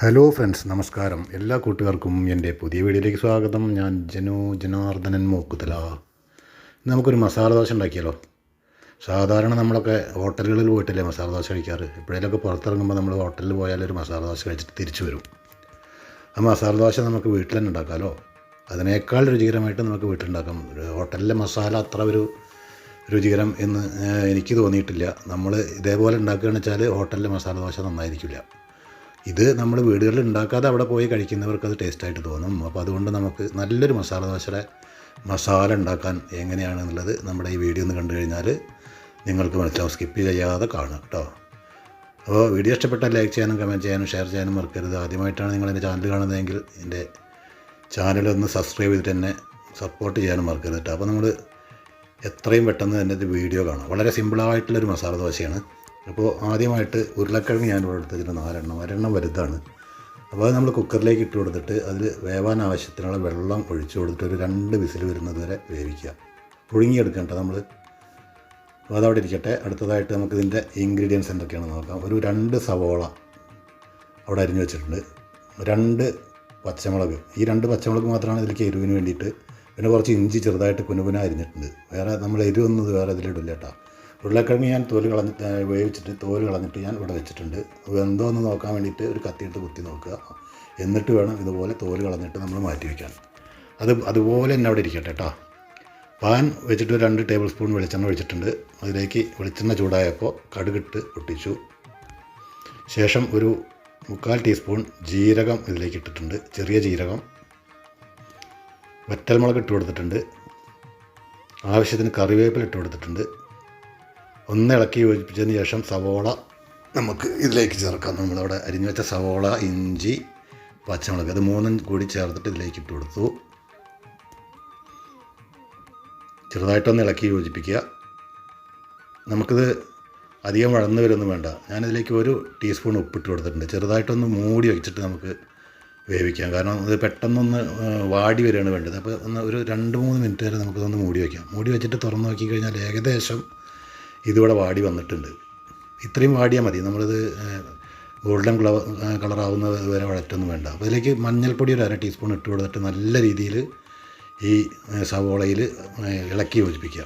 Hello friends നമസ്കാരം. എല്ലാ കൂട്ടുകാർക്കും എന്റെ പുതിയ വീഡിയോയിലേക്ക് സ്വാഗതം. ഞാൻ ജനു ജനാർദ്ദനൻ മൂക്കുതല. നമുക്കൊരു മസാല ദോശ ഉണ്ടാക്കിയാലോ? സാധാരണ നമ്മളൊക്കെ ഹോട്ടലുകളിൽ പോയിട്ടല്ലേ മസാല ദോശ കഴിക്കാറ്? എപ്പോഴേലൊക്കെ പുറത്തിറങ്ങുമ്പോൾ നമ്മൾ ഹോട്ടലിൽ പോയാൽ ഒരു മസാല ദോശ കഴിച്ചിട്ട് തിരിച്ചു വരും. ആ മസാല ദോശ നമുക്ക് വീട്ടിൽ തന്നെ ഉണ്ടാക്കാമല്ലോ അതിനേക്കാൾ രുചികരമായിട്ട് നമുക്ക് വീട്ടിലുണ്ടാക്കാം. ഹോട്ടലിലെ മസാല അത്ര ഒരു രുചികരം എന്ന് എനിക്ക് തോന്നിയിട്ടില്ല. നമ്മൾ ഇതേപോലെ ഉണ്ടാക്കുകയാണെന്ന് വെച്ചാൽ ഹോട്ടലിലെ മസാല ദോശ നന്നായിരിക്കില്ല. ഇത് നമ്മൾ വീടുകളിൽ ഉണ്ടാക്കാതെ അവിടെ പോയി കഴിക്കുന്നവർക്ക് അത് ടേസ്റ്റായിട്ട് തോന്നും. അപ്പോൾ അതുകൊണ്ട് നമുക്ക് നല്ലൊരു മസാല ദോശയുടെ മസാല ഉണ്ടാക്കാൻ എങ്ങനെയാണെന്നുള്ളത് നമ്മുടെ ഈ വീഡിയോ ഒന്ന് കണ്ടു കഴിഞ്ഞാൽ നിങ്ങൾക്ക് മനസ്സിലാവും. സ്കിപ്പ് ചെയ്യാതെ കാണുക കേട്ടോ. അപ്പോൾ വീഡിയോ ഇഷ്ടപ്പെട്ടാൽ ലൈക്ക് ചെയ്യാനും കമന്റ് ചെയ്യാനും ഷെയർ ചെയ്യാനും മറക്കരുത്. ആദ്യമായിട്ടാണ് നിങ്ങൾ എന്റെ ചാനൽ കാണുന്നതെങ്കിൽ എന്റെ ചാനലൊന്ന് സബ്സ്ക്രൈബ് ചെയ്തിട്ട് തന്നെ സപ്പോർട്ട് ചെയ്യാനും മറക്കരുത് കേട്ടോ. അപ്പോൾ നമ്മൾ എത്രയും പെട്ടെന്ന് തന്നെ ഇത് വീഡിയോ കാണാം. വളരെ സിമ്പിളായിട്ടുള്ളൊരു മസാല ദോശയാണ്. അപ്പോൾ ആദ്യമായിട്ട് ഉരുളക്കിഴങ്ങ് ഞാൻ ഇവിടെ എടുത്തതിന് നാലെണ്ണം. ഒരെണ്ണം വലുതാണ്. അപ്പോൾ അത് നമ്മൾ കുക്കറിലേക്ക് ഇട്ട് കൊടുത്തിട്ട് അതിൽ വേവാൻ ആവശ്യത്തിനുള്ള വെള്ളം ഒഴിച്ചു കൊടുത്തിട്ട് ഒരു രണ്ട് വിസിൽ വരുന്നത് വരെ വേവിക്കുക. പുഴുങ്ങിയെടുക്കണ്ട നമ്മൾ. അപ്പോൾ അതവിടെ ഇരിക്കട്ടെ. അടുത്തതായിട്ട് നമുക്ക് ഇതിന്റെ ഇൻഗ്രീഡിയൻസ് എന്തൊക്കെയാണെന്ന് നോക്കാം. ഒരു രണ്ട് സവോള അവിടെ അരിഞ്ഞു വെച്ചിട്ടുണ്ട്. രണ്ട് പച്ചമുളക്. ഈ രണ്ട് പച്ചമുളക് മാത്രമാണ് ഇതിലേക്ക് എരിവിന് വേണ്ടിയിട്ട്. പിന്നെ കുറച്ച് ഇഞ്ചി ചെറുതായിട്ട് കുനുകുന അരിഞ്ഞിട്ടുണ്ട്. വേറെ നമ്മൾ എരിവൊന്നും വേറെ ഇതിലിടില്ല കേട്ടോ. ഉരുളക്കിഴങ്ങ് ഞാൻ തോൽ കളഞ്ഞിട്ട് വേവിച്ചിട്ട് തോൽ കളഞ്ഞിട്ട് ഞാൻ ഇവിടെ വെച്ചിട്ടുണ്ട്. വെന്തോ നോക്കാൻ വേണ്ടിയിട്ട് ഒരു കത്തിയെടുത്ത് കുത്തി നോക്കുക. എന്നിട്ട് വേണം ഇതുപോലെ തോൽ കളഞ്ഞിട്ട് നമ്മൾ മാറ്റി വയ്ക്കാൻ അത് അതുപോലെ തന്നെ അവിടെ ഇരിക്കട്ടെ കേട്ടോ. പാൻ വെച്ചിട്ട് രണ്ട് ടേബിൾ സ്പൂൺ വെളിച്ചെണ്ണ ഒഴിച്ചിട്ടുണ്ട്. അതിലേക്ക് വെളിച്ചെണ്ണ ചൂടായപ്പോൾ കടുകിട്ട് പൊട്ടിച്ചു. ശേഷം ഒരു മുക്കാൽ ടീസ്പൂൺ ജീരകം ഇതിലേക്ക് ഇട്ടിട്ടുണ്ട്. ചെറിയ ജീരകം. വറ്റൽമുളക് ഇട്ട് കൊടുത്തിട്ടുണ്ട്. ആവശ്യത്തിന് കറിവേപ്പില ഇട്ട് കൊടുത്തിട്ടുണ്ട്. ഒന്ന് ഇളക്കി യോജിപ്പിച്ചതിന് ശേഷം സവോള നമുക്ക് ഇതിലേക്ക് ചേർക്കാം. നമ്മളവിടെ അരിഞ്ഞു വെച്ച സവോള ഇഞ്ചി പച്ചമുളക് അത് മൂന്നും കൂടി ചേർത്തിട്ട് ഇതിലേക്ക് ഇട്ട് കൊടുത്തു. ചെറുതായിട്ടൊന്ന് ഇളക്കി യോജിപ്പിക്കുക. നമുക്കിത് അധികം വളർന്നു വരുമൊന്നും വേണ്ട. ഞാനിതിലേക്ക് ഒരു ടീസ്പൂൺ ഉപ്പിട്ട് കൊടുത്തിട്ടുണ്ട്. ചെറുതായിട്ടൊന്ന് മൂടി വെച്ചിട്ട് നമുക്ക് വേവിക്കാം. കാരണം ഇത് പെട്ടെന്നൊന്ന് വാടി വരികയാണ് വേണ്ടത്. അപ്പോൾ ഒന്ന് ഒരു രണ്ട് മൂന്ന് മിനിറ്റ് വരെ നമുക്കിതൊന്ന് മൂടി വയ്ക്കാം മൂടി വെച്ചിട്ട് തുറന്ന് നോക്കി കഴിഞ്ഞാൽ ഏകദേശം ഇതിവിടെ വാടി വന്നിട്ടുണ്ട്. ഇത്രയും വാടിയാൽ മതി. നമ്മളിത് ഗോൾഡൻ കളർ കളറാവുന്നത് വരെ വഴറ്റൊന്നും വേണ്ട. അപ്പോൾ ഇതിലേക്ക് മഞ്ഞൾപ്പൊടി ഒരു അര ടീസ്പൂൺ ഇട്ട് കൊടുത്തിട്ട് നല്ല രീതിയിൽ ഈ സവോളയിൽ ഇളക്കി യോജിപ്പിക്കുക.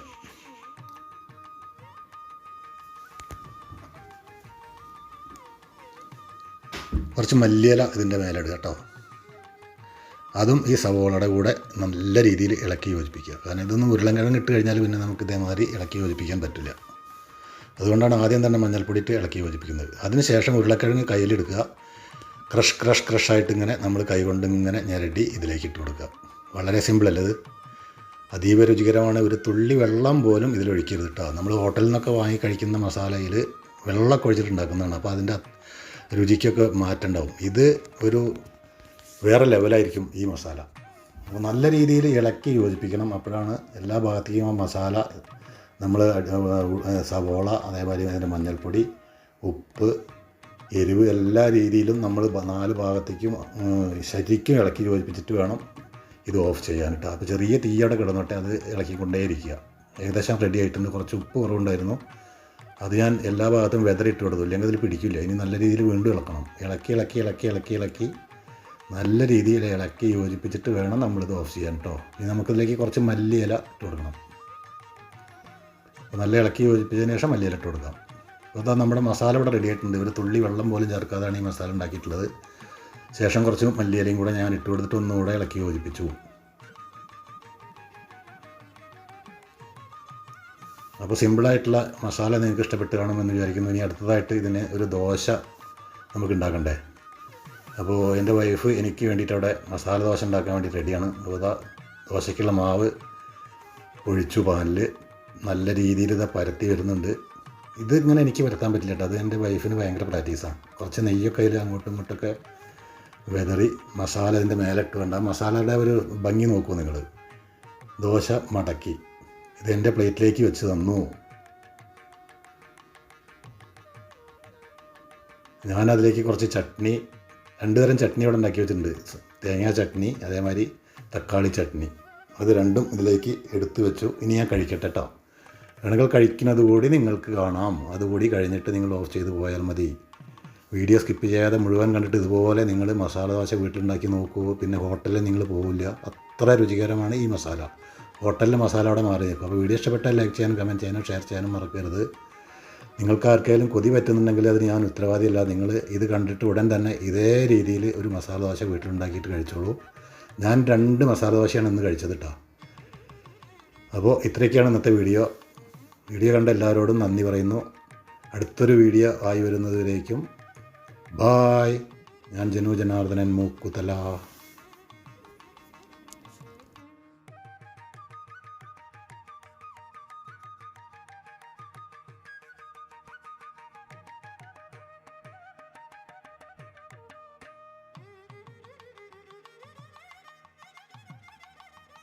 കുറച്ച് മല്ലിയില ഇതിന്റെ മേലെ ഇടുക കേട്ടോ. അതും ഈ സവോളയുടെ കൂടെ നല്ല രീതിയിൽ ഇളക്കി യോജിപ്പിക്കുക. കാരണം ഇതൊന്നും ഉരുളൻകിഴങ്ങ് ഇട്ട് കഴിഞ്ഞാൽ പിന്നെ നമുക്ക് ഇതേമാതിരി ഇളക്കി യോജിപ്പിക്കാൻ പറ്റില്ല. അതുകൊണ്ടാണ് ആദ്യം തന്നെ മഞ്ഞൾപ്പൊടി ഇട്ട് ഇളക്കി യോജിപ്പിക്കുന്നത്. അതിനുശേഷം ഉരുളക്കിഴങ്ങ് കയ്യിലെടുക്കുക. ക്രഷ് ക്രഷ് ക്രഷായിട്ട് ഇങ്ങനെ നമ്മൾ കൈകൊണ്ട് ഇങ്ങനെ ഞെരടി ഇതിലേക്ക് ഇട്ട് കൊടുക്കുക. വളരെ സിമ്പിളല്ലേ ഇത്? അതീവ രുചികരമാണ്. ഒരു തുള്ളി വെള്ളം പോലും ഇതിലൊഴിക്കരുത് കേട്ടോ. നമ്മൾ ഹോട്ടലിൽ നിന്നൊക്കെ വാങ്ങി കഴിക്കുന്ന മസാലയിൽ വെള്ളമൊക്കെ ഒഴിച്ചിട്ടുണ്ടാക്കുന്നതാണ്. അപ്പോൾ അതിന്റെ രുചിക്കൊക്കെ മാറ്റം ഉണ്ടാവും. ഇത് ഒരു വേറെ ലെവലായിരിക്കും ഈ മസാല. അപ്പോൾ നല്ല രീതിയിൽ ഇളക്കി യോജിപ്പിക്കണം. അപ്പോഴാണ് എല്ലാ ഭാഗത്തേക്കും ആ മസാല നമ്മൾ സവോള അതേമാതിരി അതിന്റെ മഞ്ഞൾപ്പൊടി ഉപ്പ് എരിവ് എല്ലാ രീതിയിലും നമ്മൾ നാല് ഭാഗത്തേക്കും ശരിക്കും ഇളക്കി യോജിപ്പിച്ചിട്ട് വേണം ഇത് ഓഫ് ചെയ്യാനിട്ട് അപ്പോൾ ചെറിയ തീയോടെ കിടന്നിട്ട് അത് ഇളക്കിക്കൊണ്ടേയിരിക്കുക. ഏകദേശം റെഡി ആയിട്ടുണ്ട്. കുറച്ച് ഉപ്പ് കുറവുണ്ടായിരുന്നു. അത് ഞാൻ എല്ലാ ഭാഗത്തും വെതറിട്ട് കൊടുത്തു. ഇല്ലെങ്കിൽ അതിൽ പിടിക്കില്ല. ഇനി നല്ല രീതിയിൽ വീണ്ടും ഇളക്കണം. ഇളക്കി ഇളക്കി ഇളക്കി ഇളക്കി ഇളക്കി നല്ല രീതിയിൽ ഇളക്കി യോജിപ്പിച്ചിട്ട് വേണം നമ്മളിത് ഓഫ് ചെയ്യാൻ കേട്ടോ. ഇനി നമുക്കിതിലേക്ക് കുറച്ച് മല്ലിയില ഇട്ട് കൊടുക്കണം. അപ്പോൾ നല്ല ഇളക്കി യോജിപ്പിച്ചതിന് ശേഷം മല്ലിയിലിട്ട് കൊടുക്കാം. അപ്പോൾ അതാ നമ്മുടെ മസാല ഇവിടെ റെഡി ആയിട്ടുണ്ട്. ഒരു തുള്ളി വെള്ളം പോലും ചേർക്കാതാണ് ഈ മസാല ഉണ്ടാക്കിയിട്ടുള്ളത്. ശേഷം കുറച്ച് മല്ലിയിലയും കൂടെ ഞാൻ ഇട്ട് കൊടുത്തിട്ട് ഒന്നുകൂടെ ഇളക്കി യോജിപ്പിച്ചു. അപ്പോൾ സിമ്പിളായിട്ടുള്ള മസാല നിങ്ങൾക്ക് ഇഷ്ടപ്പെട്ട് കാണുമെന്ന് വിചാരിക്കുന്നു. ഇനി അടുത്തതായിട്ട് ഇതിന് ഒരു ദോശ നമുക്ക് ഉണ്ടാക്കണ്ടേ? അപ്പോൾ എന്റെ വൈഫ് എനിക്ക് വേണ്ടിയിട്ട് അവിടെ മസാല ദോശ ഉണ്ടാക്കാൻ വേണ്ടി റെഡിയാണ് അപ്പോൾ ദോശയ്ക്കുള്ള മാവ് ഒഴിച്ചു പാനിൽ നല്ല രീതിയിൽ ഇത് പരത്തി വരുന്നുണ്ട്. ഇത് ഇങ്ങനെ എനിക്ക് പരത്താൻ പറ്റില്ല കേട്ടോ. അത് എന്റെ വൈഫിന് ഭയങ്കര പ്രാക്ടീസാണ് കുറച്ച് നെയ്യൊക്കെ അതിൽ അങ്ങോട്ടും ഇങ്ങോട്ടൊക്കെ വെതറി മസാല അതിന്റെ മേലെ ഇട്ട് വേണ്ട. മസാലയുടെ ഒരു ഭംഗി നോക്കൂ നിങ്ങൾ. ദോശ മടക്കി. ഇത് എന്റെ പ്ലേറ്റിലേക്ക് വെച്ച് തന്നു. ഞാനതിലേക്ക് കുറച്ച് ചട്നി രണ്ട് തരം ചട്നി ഇവിടെ ഉണ്ടാക്കി വെച്ചിട്ടുണ്ട്. തേങ്ങാ ചട്നി അതേമാതിരി തക്കാളി ചട്നി. അത് രണ്ടും ഇതിലേക്ക് എടുത്തു വെച്ചു. ഇനി ഞാൻ കഴിക്കട്ടെ കേട്ടോ വേണമെങ്കിൽ കഴിക്കുന്നത് കൂടി നിങ്ങൾക്ക് കാണാം. അതുകൂടി കഴിഞ്ഞിട്ട് നിങ്ങൾ ഓഫ് ചെയ്ത് പോയാൽ മതി. വീഡിയോ സ്കിപ്പ് ചെയ്യാതെ മുഴുവൻ കണ്ടിട്ട് ഇതുപോലെ നിങ്ങൾ മസാല ദോശ വീട്ടിലുണ്ടാക്കി നോക്കൂ. പിന്നെ ഹോട്ടലിൽ നിങ്ങൾ പോവില്ല. അത്ര രുചികരമാണ് ഈ മസാല. ഹോട്ടലിലെ മസാല അവിടെ മാറി നിൽക്കും അപ്പോൾ വീഡിയോ ഇഷ്ടപ്പെട്ടാൽ ലൈക്ക് ചെയ്യാനും കമന്റ് ചെയ്യാനും ഷെയർ ചെയ്യാനും മറക്കരുത്. നിങ്ങൾക്ക് ആർക്കെങ്കിലും കൊതി പറ്റുന്നുണ്ടെങ്കിൽ അതിന് ഞാൻ ഉത്തരവാദിയല്ല. നിങ്ങൾ ഇത് കണ്ടിട്ട് ഉടൻ തന്നെ ഇതേ രീതിയിൽ ഒരു മസാല ദോശ വീട്ടിലുണ്ടാക്കിയിട്ട് കഴിച്ചോളൂ. ഞാൻ രണ്ട് മസാല ദോശയാണ് ഇന്ന് കഴിച്ചത് കേട്ടോ അപ്പോൾ ഇത്രയൊക്കെയാണ് ഇന്നത്തെ വീഡിയോ. വീഡിയോ കണ്ട എല്ലാവരോടും നന്ദി പറയുന്നു. അടുത്തൊരു വീഡിയോ ആയി വരുന്നതുവരേക്കും. ബായ്. ഞാൻ ജനു ജനാർദ്ദനൻ മൂക്കുതല